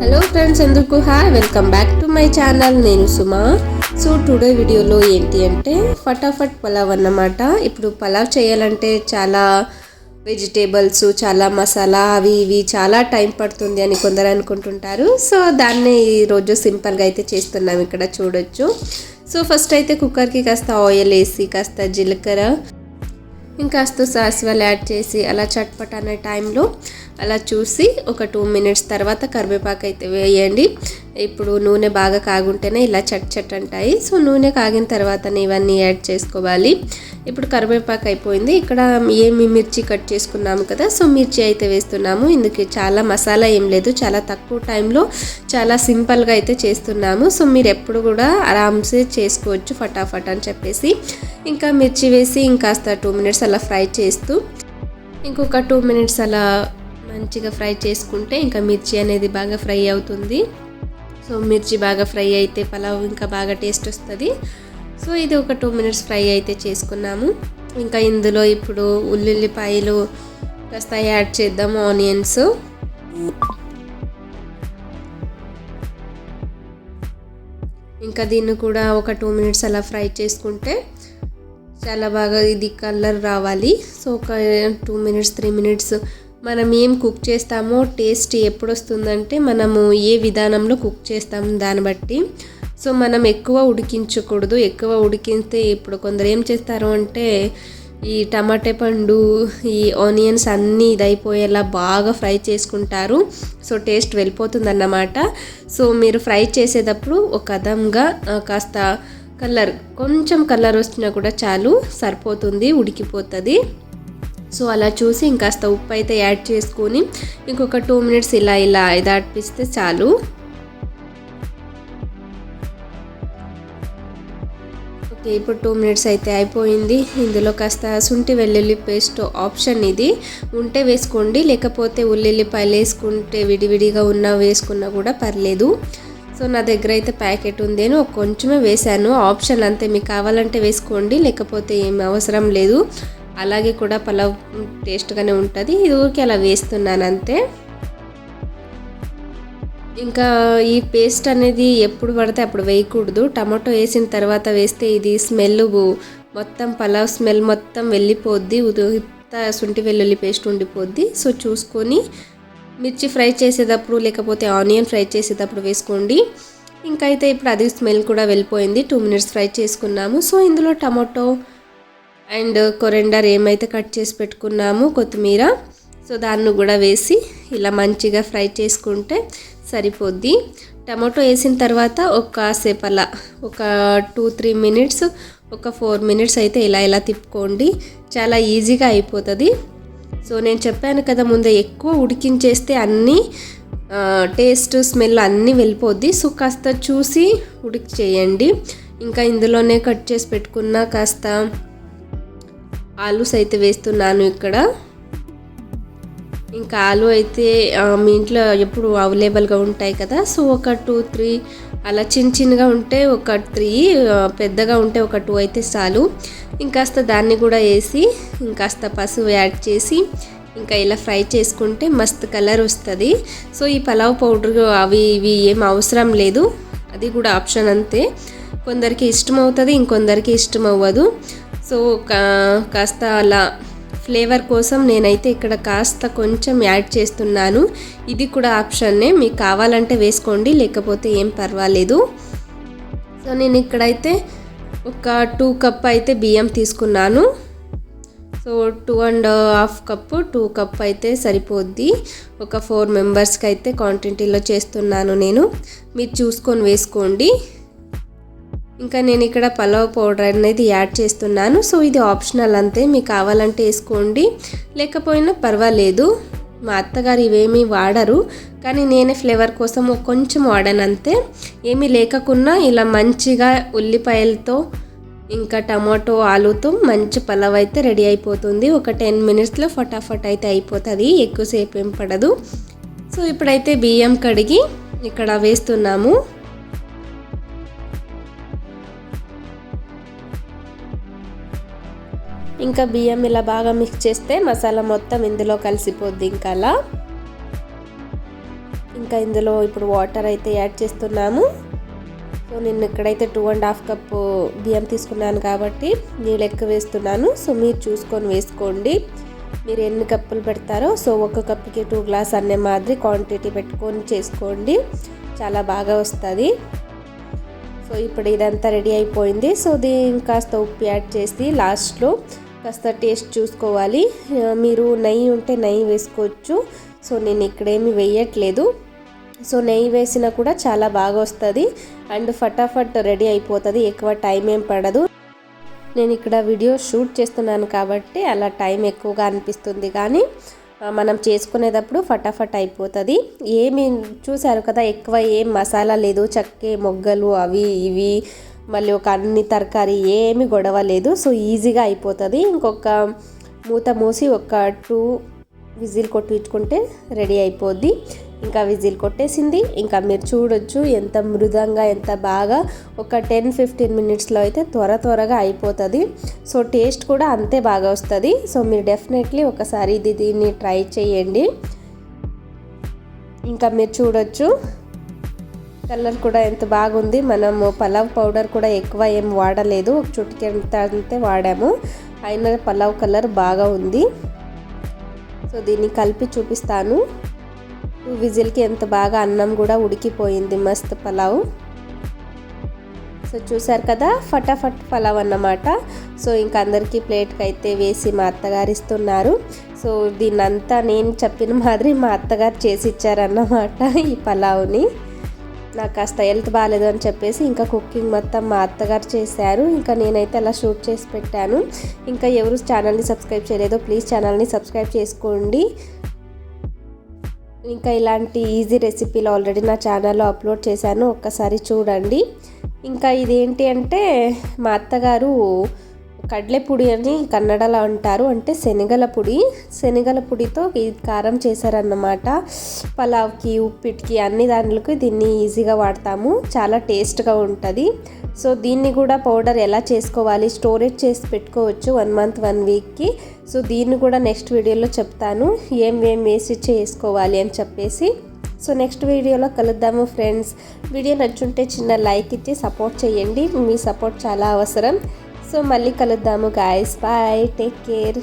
Hello friends ఎందుకు? Hi welcome back to my channel నేను Suma. So today వీడియోలో ఏంటి అంటే ఫటాఫట్ పలావ్ అన్నమాట. ఇప్పుడు పలావ్ చేయాలంటే చాలా వెజిటేబుల్స్ చాలా మసాలా అవి ఇవి చాలా టైం పడుతుంది అని కొందరు అనుకుంటుంటారు. సో దాన్ని ఈరోజు సింపుల్గా అయితే చేస్తున్నాం ఇక్కడ చూడొచ్చు. సో ఫస్ట్ అయితే కుక్కర్కి కాస్త ఆయిల్ వేసి కాస్త జీలకర్ర ఇంకాస్త సాసివాలు యాడ్ చేసి అలా చట్పట్ అనే టైంలో అలా చూసి ఒక టూ మినిట్స్ తర్వాత కరివేపాకు అయితే వేయండి. ఇప్పుడు నూనె బాగా కాగుంటేనే ఇలా చట్ చట్ అంటాయి. సో నూనె కాగిన తర్వాతనే ఇవన్నీ యాడ్ చేసుకోవాలి. ఇప్పుడు కరివేపాకు అయిపోయింది. ఇక్కడ ఏమి మిర్చి కట్ చేసుకున్నాము కదా సో మిర్చి అయితే వేస్తున్నాము. ఇందుకు చాలా మసాలా ఏం లేదు. చాలా తక్కువ టైంలో చాలా సింపుల్గా అయితే చేస్తున్నాము. సో మీరు ఎప్పుడు కూడా ఆరామ్సే చేసుకోవచ్చు ఫటాఫట్ అని చెప్పేసి. ఇంకా మిర్చి వేసి ఇంకాస్త టూ మినిట్స్ అలా ఫ్రై చేస్తూ ఇంకొక టూ మినిట్స్ అలా మంచిగా ఫ్రై చేసుకుంటే ఇంకా మిర్చి అనేది బాగా ఫ్రై అవుతుంది. సో మిర్చి బాగా ఫ్రై అయితే పలావ్ ఇంకా బాగా టేస్ట్ వస్తుంది. సో ఇది ఒక టూ మినిట్స్ ఫ్రై అయితే చేసుకున్నాము. ఇంకా ఇందులో ఇప్పుడు ఉల్లిపాయలు కాస్త యాడ్ చేద్దాం ఆనియన్స్. ఇంకా దీన్ని కూడా ఒక టూ మినిట్స్ అలా ఫ్రై చేసుకుంటే చాలా బాగా ఇది కలర్ రావాలి. సో ఒక టూ మినిట్స్ త్రీ మినిట్స్ మనం ఏం కుక్ చేస్తామో టేస్ట్ ఎప్పుడు వస్తుందంటే మనము ఏ విధానంలో కుక్ చేస్తాం దాన్ని బట్టి. సో మనం ఎక్కువ ఉడికించకూడదు. ఎక్కువ ఉడికిస్తే ఇప్పుడు కొందరు ఏం చేస్తారు అంటే ఈ టమాటే పండు ఈ ఆనియన్స్ అన్నీ ఇదైపోయేలా బాగా ఫ్రై చేసుకుంటారు. సో టేస్ట్ వెళ్ళిపోతుంది అన్నమాట సో మీరు ఫ్రై చేసేటప్పుడు ఒక అదంగా కాస్త కలర్ కొంచెం కలర్ వచ్చినా కూడా చాలు సరిపోతుంది ఉడికిపోతుంది. సో అలా చూసి ఇంకాస్త ఉప్పు అయితే యాడ్ చేసుకొని ఇంకొక టూ మినిట్స్ ఇలా ఇలా ఇదాడిపిస్తే చాలు. ఓకే ఇప్పుడు టూ మినిట్స్ అయితే అయిపోయింది. ఇందులో కాస్త శుంఠి వెల్లుల్లి పేస్ట్ ఆప్షన్ ఇది. ఉంటే వేసుకోండి లేకపోతే ఉల్లిపాయలు వేసుకుంటే విడివిడిగా ఉన్నా వేసుకున్నా కూడా పర్లేదు. సో నా దగ్గర అయితే ప్యాకెట్ ఉంది. అని కొంచెమే వేశాను. ఆప్షన్ అంతే మీకు కావాలంటే వేసుకోండి లేకపోతే ఏమి అవసరం లేదు. అలాగే కూడా పలావ్ టేస్ట్గానే ఉంటుంది. ఇది ఊరికి అలా వేస్తున్నాను అంతే ఇంకా ఈ పేస్ట్ అనేది ఎప్పుడు పడితే అప్పుడు వేయకూడదు. టమాటో వేసిన తర్వాత వేస్తే ఇది స్మెల్ మొత్తం పలావ్ స్మెల్ మొత్తం వెళ్ళిపోద్ది. ఉత్త శుంఠి వెల్లుల్లి పేస్ట్ ఉండిపోద్ది. సో చూసుకొని మిర్చి ఫ్రై చేసేటప్పుడు లేకపోతే ఆనియన్ ఫ్రై చేసేటప్పుడు వేసుకోండి. ఇంకైతే అయితే ఇప్పుడు అది స్మెల్ కూడా వెళ్ళిపోయింది. టూ మినిట్స్ ఫ్రై చేసుకున్నాము. సో ఇందులో టమాటో అండ్ కొరెండర్ ఏమైతే కట్ చేసి పెట్టుకున్నాము కొత్తిమీర. సో దాన్ని కూడా వేసి ఇలా మంచిగా ఫ్రై చేసుకుంటే సరిపోద్ది. టమాటో వేసిన తర్వాత ఒక కాసేపు అలా ఒక టూ త్రీ మినిట్స్ ఒక ఫోర్ మినిట్స్ అయితే ఇలా ఇలా తిప్పుకోండి. చాలా ఈజీగా అయిపోతుంది. సో నేను చెప్పాను కదా ముందే ఎక్కువ ఉడికించేస్తే అన్నీ టేస్ట్ స్మెల్ అన్నీ వెళ్ళిపోద్ది. సో కాస్త చూసి ఉడికి చేయండి ఇంకా ఇందులోనే కట్ చేసి పెట్టుకున్న కాస్త ఆలూస్ అయితే వేస్తున్నాను ఇక్కడ. ఇంకా ఆలు అయితే మీ ఇంట్లో ఎప్పుడు అవైలబుల్గా ఉంటాయి కదా సో ఒక టూ త్రీ అలా చిన్న చిన్నగా ఉంటే ఒక త్రీ పెద్దగా ఉంటే ఒక టూ అయితే చాలు. ఇంకాస్త దాన్ని కూడా వేసి ఇంకాస్త పసుపు యాడ్ చేసి ఇంకా ఇలా ఫ్రై చేసుకుంటే మస్తు కలర్ వస్తుంది. సో ఈ పలావ్ పౌడర్ అవి ఇవి ఏం అవసరం లేదు. అది కూడా ఆప్షన్ అంతే. కొందరికి ఇష్టం అవుతుంది ఇంకొందరికి ఇష్టం అవ్వదు సో కా- కాస్త అలా ఫ్లేవర్ కోసం నేనైతే ఇక్కడ కాస్త కొంచెం యాడ్ చేస్తున్నాను. ఇది కూడా ఆప్షన్నే మీకు కావాలంటే వేసుకోండి లేకపోతే ఏం పర్వాలేదు. సో నేను ఇక్కడైతే ఒక టూ కప్ అయితే బియ్యం తీసుకున్నాను. So two and half cup two cup అయితే సరిపోద్ది. ఒక ఫోర్ మెంబర్స్కి అయితే క్వాంటిటీలో చేస్తున్నాను నేను. మీరు చూసుకొని వేసుకోండి. ఇంకా నేను ఇక్కడ పలావ్ పౌడర్ అనేది యాడ్ చేస్తున్నాను. సో ఇది ఆప్షనల్ అంతే మీకు కావాలంటే వేసుకోండి. లేకపోయినా పర్వాలేదు మా అత్తగారు ఇవేమీ వాడరు. కానీ నేనే ఫ్లేవర్ కోసం కొంచెం వాడాను అంతే. ఏమీ లేకకున్నా ఇలా మంచిగా ఉల్లిపాయలతో ఇంకా టమాటో ఆలుతో మంచి పలావ్ అయితే రెడీ అయిపోతుంది. ఒక టెన్ మినిట్స్లో ఫటాఫట్ అయితే అయిపోతుంది ఎక్కువసేపు ఏం పడదు. సో ఇప్పుడైతే బియ్యం కడిగి ఇక్కడ వేస్తున్నాము. ఇంకా బియ్యం ఇలా బాగా మిక్స్ చేస్తే మసాలా మొత్తం ఇందులో కలిసిపోద్ది ఇంకా అలా. ఇంకా ఇందులో ఇప్పుడు వాటర్ అయితే యాడ్ చేస్తున్నాము. సో నేను ఇక్కడైతే టూ అండ్ హాఫ్ కప్ బియ్యం తీసుకున్నాను కాబట్టి నీళ్ళు ఎక్కువ వేస్తున్నాను. సో మీరు చూసుకొని వేసుకోండి. మీరు ఎన్ని కప్పులు పెడతారో సో ఒక కప్పుకి టూ గ్లాస్ అనే మాదిరి క్వాంటిటీ పెట్టుకొని చేసుకోండి. చాలా బాగా వస్తుంది. సో ఇప్పుడు ఇదంతా రెడీ అయిపోయింది. సో దీని కాస్త ఉప్పు యాడ్ చేసి లాస్ట్లో కాస్త టేస్ట్ చూసుకోవాలి. మీరు నెయ్యి ఉంటే నెయ్యి వేసుకోవచ్చు. సో నేను ఇక్కడేమి వేయట్లేదు. సో నెయ్యి వేసినా కూడా చాలా బాగా వస్తుంది. అండ్ ఫటాఫట్ రెడీ అయిపోతుంది. ఎక్కువ టైం ఏం పడదు. నేను ఇక్కడ వీడియో షూట్ చేస్తున్నాను కాబట్టి అలా టైం ఎక్కువగా అనిపిస్తుంది. కానీ మనం చేసుకునేటప్పుడు ఫటాఫట్ అయిపోతుంది. ఏమి చూశారు కదా ఎక్కువ ఏం మసాలా లేదు. చక్కే మొగ్గలు అవి ఇవి. మళ్ళీ ఒక అన్ని తరకారీ ఏమి గొడవ లేదు సో ఈజీగా అయిపోతుంది. ఇంకొక మూత మూసి ఒక టూ విజిల్ కొట్టించుకుంటే రెడీ అయిపోద్ది. ఇంకా విజిల్ కొట్టేసింది. ఇంకా మీరు చూడొచ్చు ఎంత మృదంగా ఎంత బాగా ఒక టెన్ ఫిఫ్టీన్ మినిట్స్లో అయితే త్వర త్వరగా అయిపోతుంది. సో టేస్ట్ కూడా అంతే బాగా వస్తుంది. సో మీరు డెఫినెట్లీ ఒకసారి ఇది దీన్ని ట్రై చేయండి. ఇంకా మీరు చూడొచ్చు కలర్ కూడా ఎంత బాగుంది. మనము పలావ్ పౌడర్ కూడా ఎక్కువ ఏం వాడలేదు. ఒక చుట్టుకి ఎంత అంతే వాడాము. అయినా పలావ్ కలర్ బాగా ఉంది. సో దీన్ని కలిపి చూపిస్తాను. టూ విజిల్కి ఎంత బాగా అన్నం కూడా ఉడికిపోయింది. మస్త్ పలావ్. సో చూసారు కదా? ఫటాఫట్ పలావ్ అన్నమాట. సో ఇంక అందరికీ ప్లేట్కి అయితే వేసి మా అత్తగారు ఇస్తున్నారు. సో దీన్నంతా నేను చెప్పిన మాదిరి మా అత్తగారు చేసి ఇచ్చారన్నమాట ఈ పలావ్ని. నాకు కాస్త హెల్త్ బాగాలేదు అని చెప్పేసి ఇంకా కుకింగ్ మొత్తం మా అత్తగారు చేశారు. ఇంకా నేనైతే అలా షూట్ చేసి పెట్టాను. ఇంకా ఎవరు ఛానల్ని సబ్స్క్రైబ్ చేయలేదో ప్లీజ్ ఛానల్ని సబ్స్క్రైబ్ చేసుకోండి. ఇంకా ఇలాంటి ఈజీ రెసిపీలు ఆల్రెడీ నా ఛానల్లో అప్లోడ్ చేశాను. ఒక్కసారి చూడండి. ఇంకా ఇదేంటి అంటే మా అత్తగారు కడలే పొడి అని కన్నడలో అంటారు. అంటే శనగల పొడి. శనగల పొడితో ఇది కారం చేశారన్నమాట. పలావ్కి ఉప్పిటికి అన్ని దానిలకు దీన్ని ఈజీగా వాడతాము. చాలా టేస్ట్గా ఉంటుంది. సో దీన్ని కూడా పౌడర్ ఎలా చేసుకోవాలి? స్టోరేజ్ చేసి పెట్టుకోవచ్చు వన్ మంత్ వన్ వీక్కి. సో దీన్ని కూడా నెక్స్ట్ వీడియోలో చెప్తాను. ఏం ఏం వేసి చేసుకోవాలి అని చెప్పేసి. సో నెక్స్ట్ వీడియోలో కలుద్దాము ఫ్రెండ్స్. వీడియో నచ్చుంటే చిన్న లైక్ ఇచ్చి సపోర్ట్ చేయండి. మీ సపోర్ట్ చాలా అవసరం. సో మళ్ళీ కలుద్దాము గాయస్ బాయ్ టేక్ కేర్